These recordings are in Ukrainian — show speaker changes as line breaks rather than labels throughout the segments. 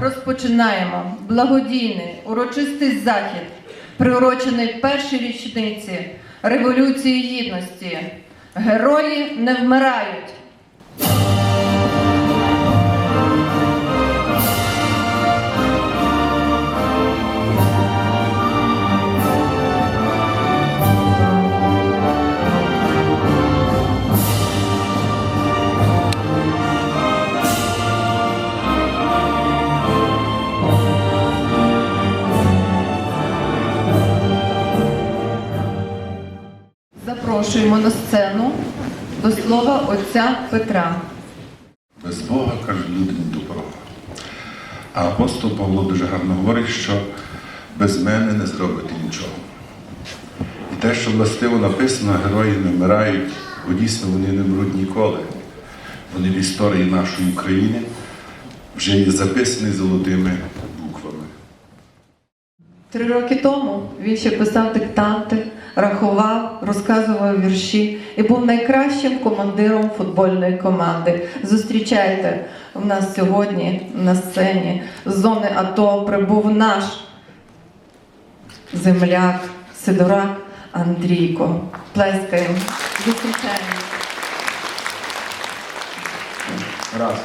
Розпочинаємо благодійний урочистий захід, приурочений першій річниці Революції Гідності. Герої не вмирають. Запрошуємо на сцену до слова отця Петра.
Без Бога каже люди не добро. А апостол Павло дуже гарно говорить, що без мене не зробите нічого. І те, що властиво написано, герої не вмирають, бо дійсно вони не мруть ніколи. Вони в історії нашої України вже є записані золотими буквами.
Три роки тому він ще писав диктанти, рахував, розказував вірші і був найкращим командиром футбольної команди. Зустрічайте у нас сьогодні на сцені з зони АТО прибув наш земляк Сидорак Андрійко. Плескаємо. Зустрічаємо.
Раз.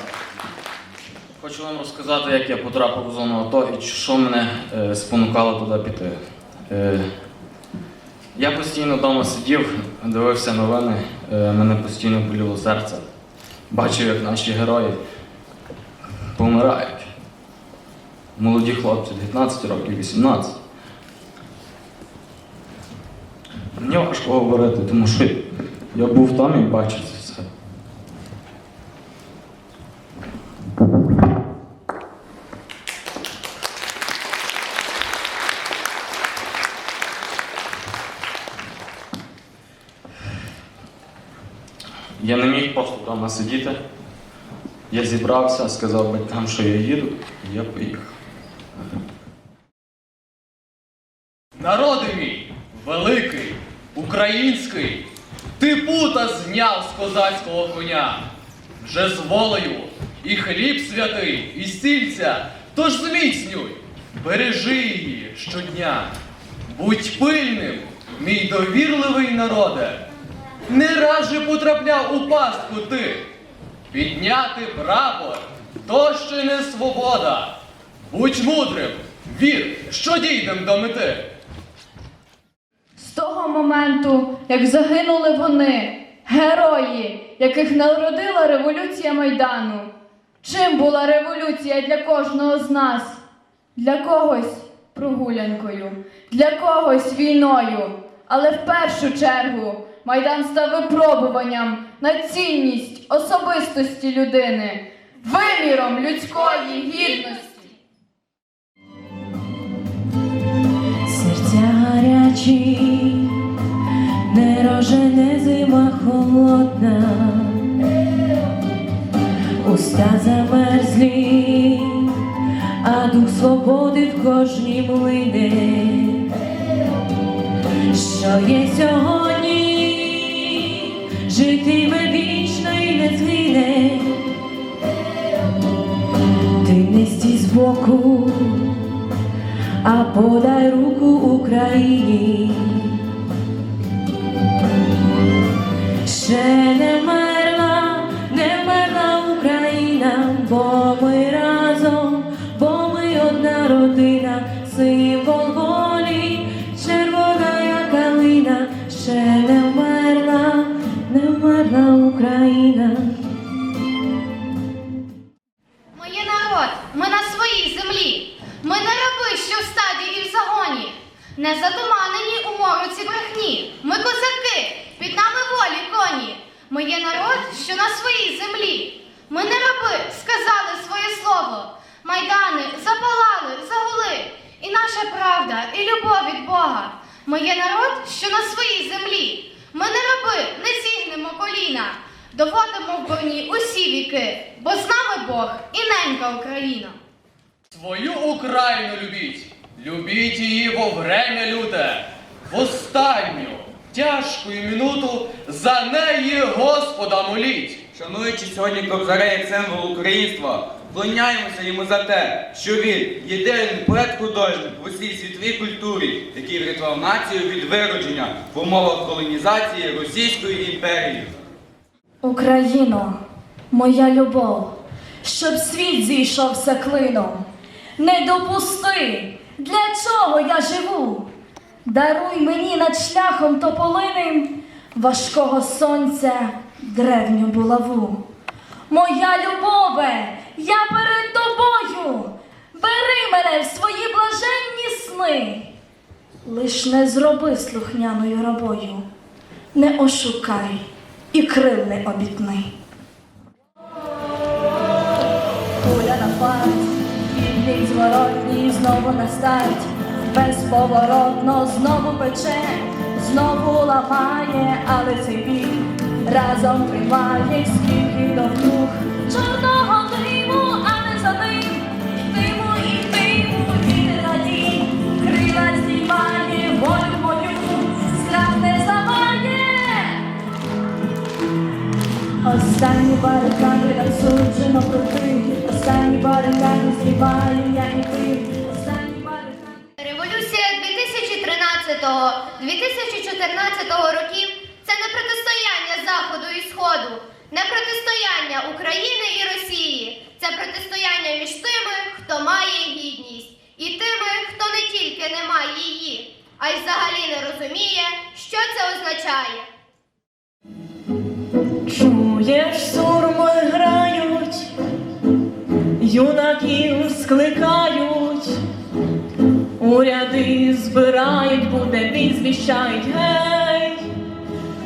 Хочу вам розказати, як я потрапив у зону АТО і що мене е, спонукало туди піти. Е, я постійно вдома сидів, дивився новини, е, мене постійно боліло серце. Бачив, як наші герої помирають. Молоді хлопці, 19 років, 18. Мені важко говорити, тому що я був там і бачив це все. Я не міг просто вдома сидіти. Я зібрався, сказав батькам, що я їду, і я поїхав.
Народи мій, великий, український, ти пута зняв з козацького коня, вже з волею і хліб святий, і стільця, тож зміцнюй, бережи її щодня. Будь пильним, мій довірливий народе, не раз же потрапляв у пастку ти. Підняти прапор, то ще не свобода. Будь мудрим, вір, що дійдем до мети.
З того моменту, як загинули вони, герої, яких народила революція Майдану. Чим була революція для кожного з нас? Для когось прогулянкою, для когось війною. Але в першу чергу Майдан став випробуванням на цінність особистості людини, виміром людської гідності.
Серця гарячі, нерожене зима холодна, уста замерзлі, а дух свободи в кожній млине. Що є сьогодні, житиме вічно і не згине. Ти не стій збоку, а подай руку Україні. Ще не
є народ, що на своїй землі. Ми не раби, сказали своє слово. Майдани запалали, загули. І наша правда, і любов від Бога. Ми є народ, що на своїй землі. Ми не раби, не зігнемо коліна. Доводимо в борні усі віки, бо з нами Бог і ненька Україна.
Свою Україну любіть, любіть її во время люте, в останню тяжку минуту за неї Господа моліть.
Шануючи сьогодні кобзаря як символ українства, Вклоняємося йому за те, що він єдиний поет-художник в усій світовій культурі, який врятував націю від виродження в умовах колонізації Російської імперії.
Україно, моя любов, щоб світ зійшовся клином. Не допусти, для чого я живу. Даруй мені над шляхом тополиним важкого сонця древню булаву. Моя любове, я перед тобою. Бери мене в свої блаженні сни. Лиш не зроби слухняною рабою, не ошукай і крил не обітни. Куля на фарт, відлік зворотній знову на старт, безповоротно знову пече, знову ламає, але цей бій разом триває, скільки довкруг чорного диму, але за ним. Диму і диму вітер надій, крила здіймає волю мою, страх не зламає. Останні барикади нам суджено пройти, останні барикади зріваю я і ти,
2013-2014 років це не протистояння Заходу і Сходу, не протистояння України і Росії. Це протистояння між тими, хто має гідність, і тими, хто не тільки не має її, а й взагалі не розуміє, що це означає.
Чуєш, сурми грають, юнаків скликають, уряди збирають, буде бій, звіщають, гей,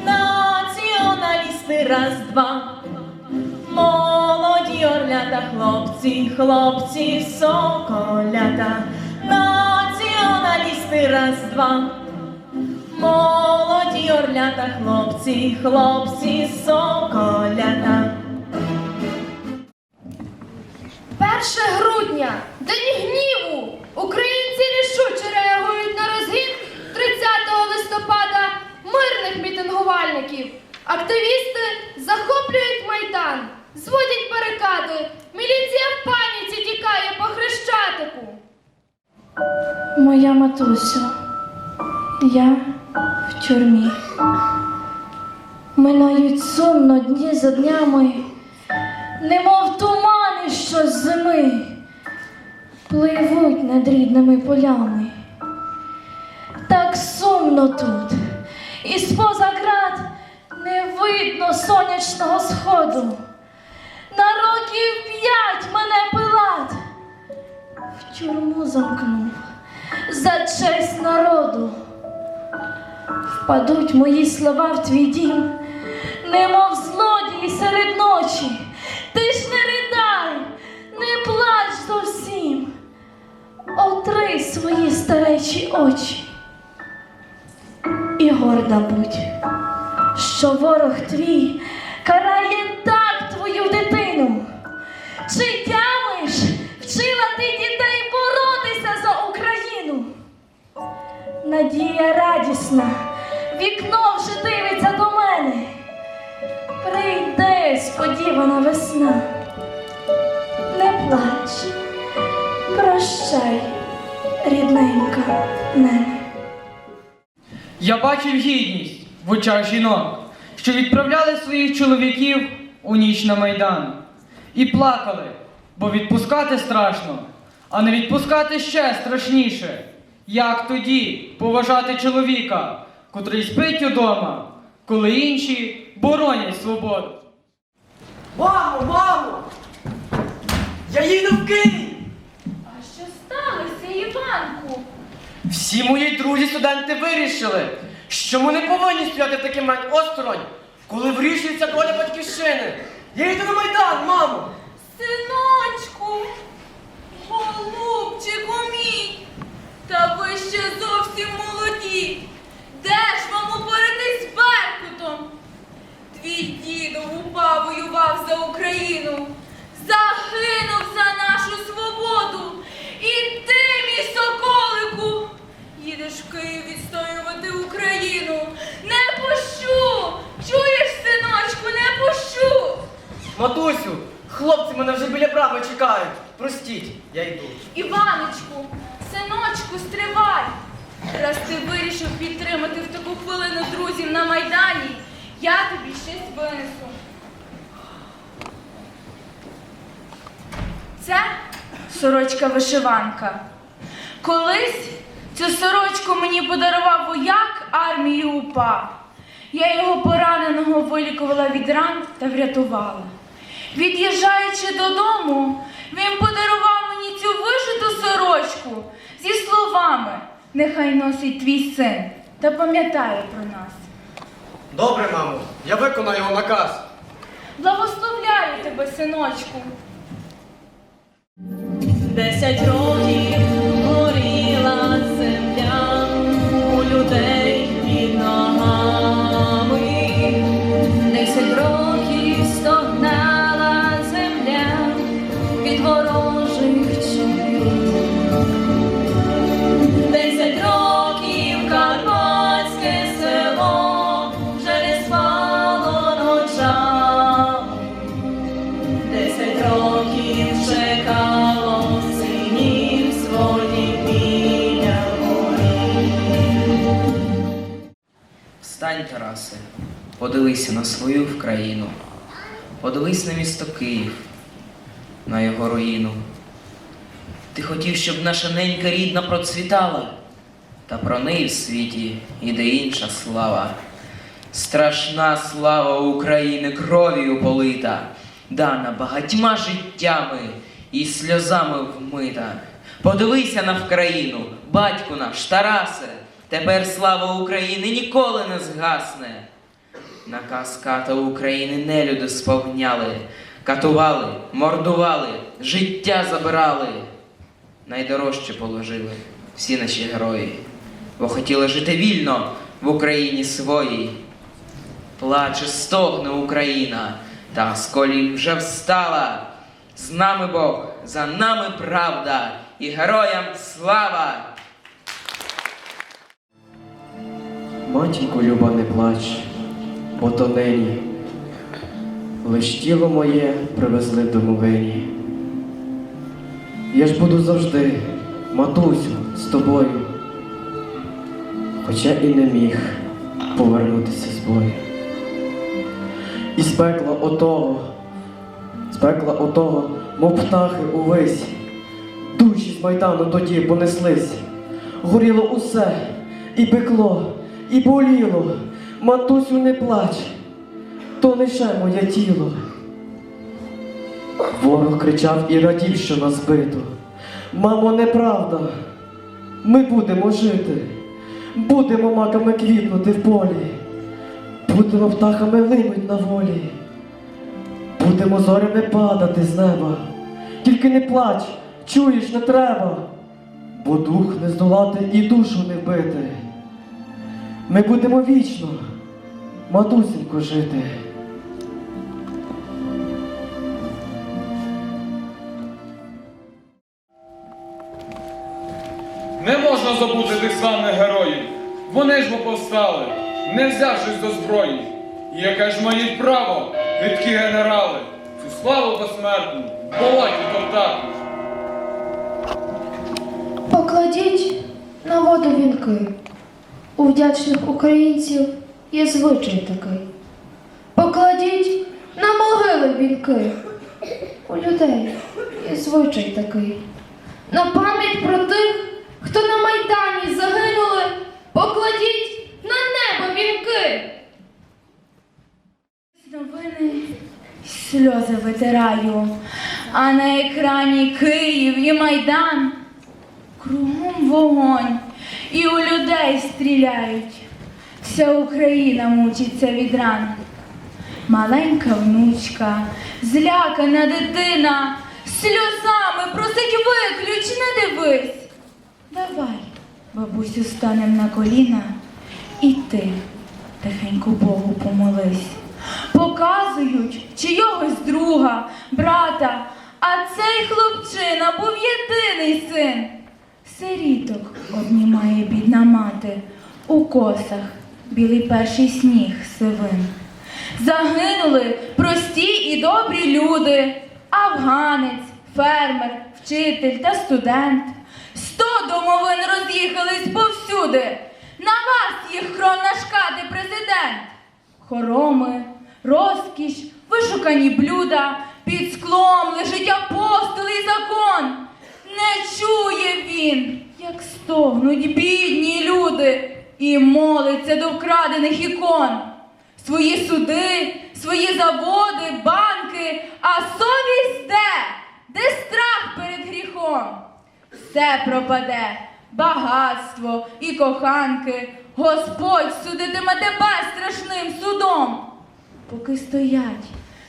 націоналісти раз, два, молоді орлята, хлопці, хлопці, соколята, націоналісти раз, два. Молоді орлята, хлопці, хлопці, соколята.
1 грудня, День гніву! Українці листопада мирних мітингувальників. Активісти захоплюють майдан, зводять барикади. Міліція в паніці тікає по хрещатику. Моя матусю, я в тюрмі. Минають сумно дні за днями, немов тумани, що зими пливуть над рідними полями. Так сумно тут, і споза град не видно сонячного сходу. На років п'ять мене пилат в тюрму замкнув за честь народу. Впадуть мої слова в твій дім, немов злодії серед ночі. Ти ж не ридай, не плач зовсім. Отри свої старечі очі. Горда будь, що ворог твій карає так твою дитину. Чи тямиш, вчила ти дітей боротися за Україну? Надія радісна, вікно вже дивиться до мене. Прийде сподівана весна. Не плач, прощай, рідненька нене.
Я бачив гідність в очах жінок, що відправляли своїх чоловіків у ніч на майдан. І плакали, бо відпускати страшно, а не відпускати ще страшніше. Як тоді поважати чоловіка, котрий спить удома, коли інші боронять свободу?
Мамо, мамо! Я їду в Київ!
А що сталося, Іванку?
Всі мої друзі студенти вирішили, що ми не повинні стояти в такий момент осторонь, коли вирішується доля батьківщини. Я йду на Майдан, мамо!
Синочку, голубчику мій, та ви ще зовсім молоді. Де ж вам упоратись з Беркутом? Твій дідо упав воював за Україну, Київ відстоювати Україну. Не пущу! Чуєш, синочку, не пущу!
Матусю, Хлопці мене вже біля брами чекають. Простіть, я йду.
Іваночку, синочку, стривай! Раз ти вирішив підтримати в таку хвилину друзів на Майдані, я тобі щось винесу. Це сорочка вишиванка. Колись цю сорочку мені подарував вояк армії УПА. Я його пораненого вилікувала від ран та врятувала. Від'їжджаючи додому, він подарував мені цю вишиту сорочку зі словами Нехай носить твій син та пам'ятає про нас.
Добре, мамо, я виконаю його наказ.
Благословляю тебе, синочку.
Десять років горіла
подивися на свою Вкраїну, подивись на місто Київ, на його руїну. Ти хотів, щоб наша ненька рідна процвітала, та про неї в світі іде інша слава. Страшна слава України кров'ю полита, дана багатьма життями і сльозами вмита. Подивися на Вкраїну, батьку наш, Тарасе, тепер слава України ніколи не згасне. Наказ ката України нелюди сповняли, катували, мордували, життя забирали. Найдорожче положили всі наші герої, бо хотіли жити вільно в Україні своїй. Плаче, стогне Україна, та з колін вже встала. З нами Бог, за нами правда, і героям слава!
Матінко люба, не плач, бо то нині. Лиш тіло моє привезли в домовині. Я ж буду завжди, матусю, з тобою. Хоча і не міг повернутися з бою. І з пекла отого, з пекла отого, мов птахи увесь, душі з майдану тоді понеслись. Горіло усе, і пекло, і боліло. Матусю, не плач, то лише моє тіло. Ворог кричав і радів, що нас бито. Мамо, неправда. Ми будемо жити, будемо маками квітнути в полі, будемо птахами линуть на волі, будемо зорями падати з неба. Тільки не плач, чуєш, не треба, бо дух не здолати і душу не вбити. Ми будемо вічно, матусінько, жити.
Не можна забути тих славних героїв. Вони ж бо повстали, не взявшись до зброї. І яке ж мають право, гидкі генерали, цю славу безсмертну, в болоті топтати.
Покладіть на воду вінки. У вдячних українців є звичай такий. Покладіть на могили вінки. У людей є звичай такий. На пам'ять про тих, хто на майдані загинули, покладіть на небо вінки.
Новини сльози витираю, а на екрані Київ і Майдан. Кругом вогонь, і у людей стріляють. Вся Україна мучиться від ран. Маленька внучка, злякана дитина, сльозами просить виключ, не дивись. Давай, бабусю, станем на коліна, і ти тихенько Богу помолись. Показують чийогось друга, брата, а цей хлопчина був єдиний син. Сиріток обнімає бідна мати, у косах білий перший сніг сивин. Загинули прості і добрі люди, афганець, фермер, вчитель та студент. Сто домовин роз'їхались повсюди. На вас їх кров нашкати президент. Хороми, розкіш, вишукані блюда, під склом лежить апостол і закон. Не чує він, як стогнуть бідні люди, і молиться до вкрадених ікон. Свої суди, свої заводи, банки, а совість де? Де страх перед гріхом? Все пропаде, багатство і коханки. Господь судитиме тебе страшним судом. Поки стоять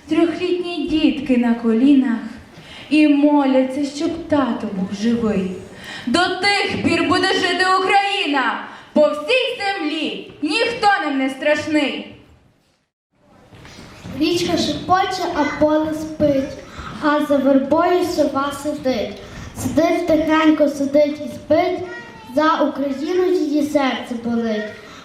трьохлітні дітки на колінах і моляться, щоб тато був живий. До тих пір буде жити Україна по всій землі, ніхто ним не страшний.
Річка шепоче, а поле спить, а за вербою сова сидить. Сидить тихенько, сидить і спить, за Україну її серце болить.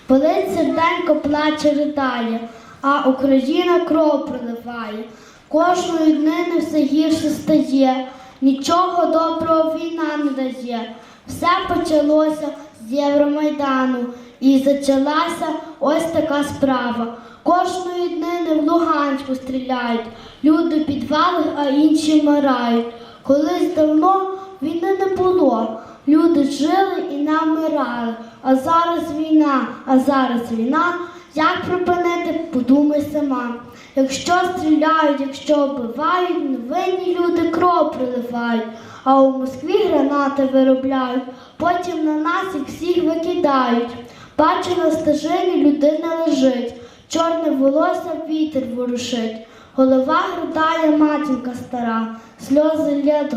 Болить серденько, плаче, ридає, а Україна кров проливає. Кожної днини все гірше стає, нічого доброго війна не дає. Все почалося з Євромайдану і зачалася ось така справа. Кожної днини в Луганську стріляють, люди підвали, а інші вмирають. Колись давно війни не було. Люди жили і не вмирали. А зараз війна, а зараз війна. Як припинити, подумай сама. Якщо стріляють, якщо вбивають, невинні люди кров приливають, а у Москві гранати виробляють, потім на нас їх всіх викидають. Бачу на стежині людина лежить, чорне волосся вітер ворушить. Голова грудає матінка стара, сльози лє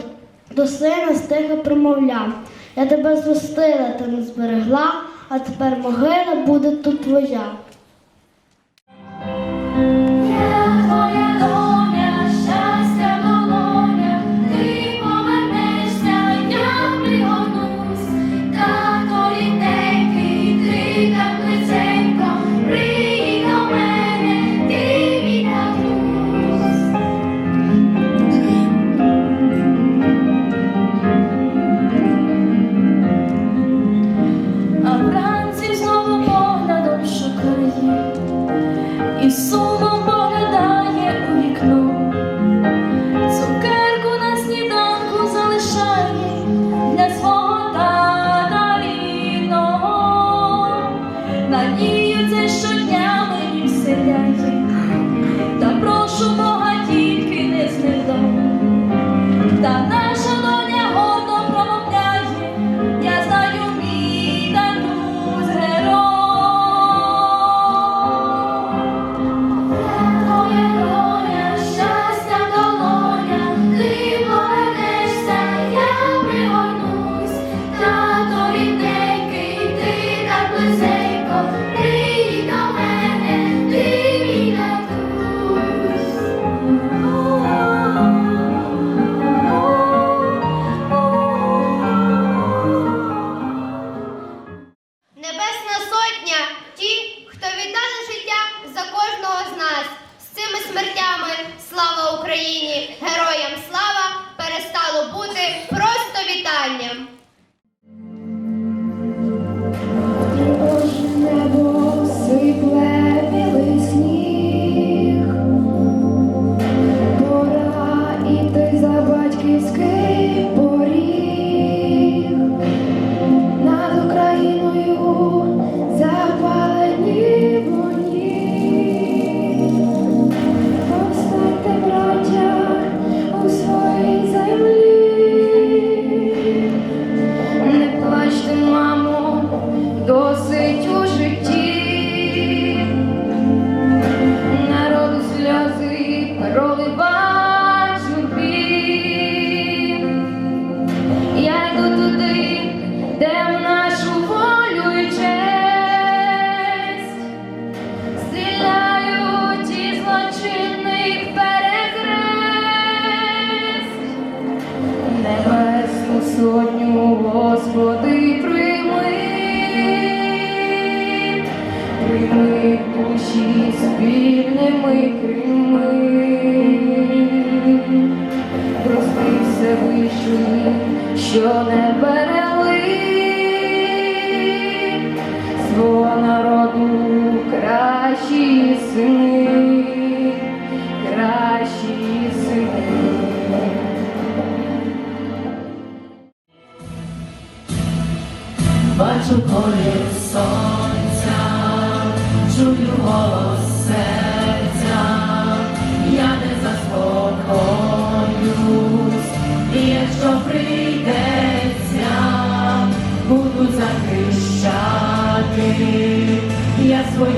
до, сина стиха промовляв. Я тебе зростила, та не зберегла, а тепер могила буде тут. Твоя
просто
душі спільними крими. Прости Всевишній, що не берегли свого народу кращі сини, кращі сини. Бачу колір сонця, чую голос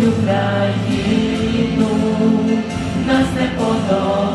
я свою країну, нас не подолати,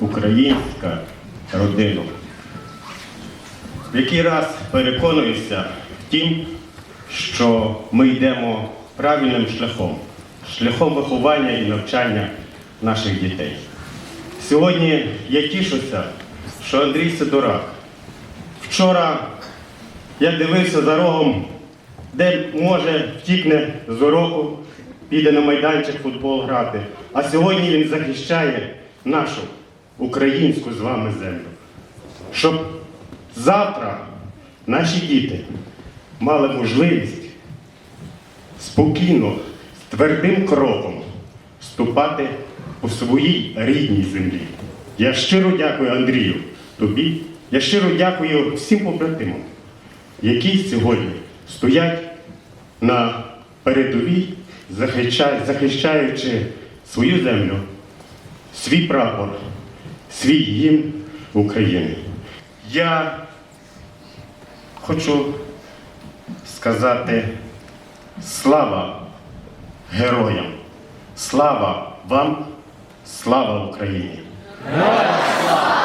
українська родина, в який раз переконуюся в тім, що ми йдемо правильним шляхом, шляхом виховання і навчання наших дітей. Сьогодні я тішуся, що Андрій Сидорак. Вчора я дивився за рогом, де може втікне з уроку, піде на майданчик футбол грати. А сьогодні він захищає нашу українську з вами землю. Щоб завтра наші діти мали можливість спокійно, з твердим кроком ступати у своїй рідній землі. Я щиро дякую Андрію, тобі. Я щиро дякую всім побратимам, які сьогодні стоять на передовій, захищаючи свою землю, свій прапор, свій гімн України. Я хочу сказати слава героям, слава вам, слава Україні!
Героям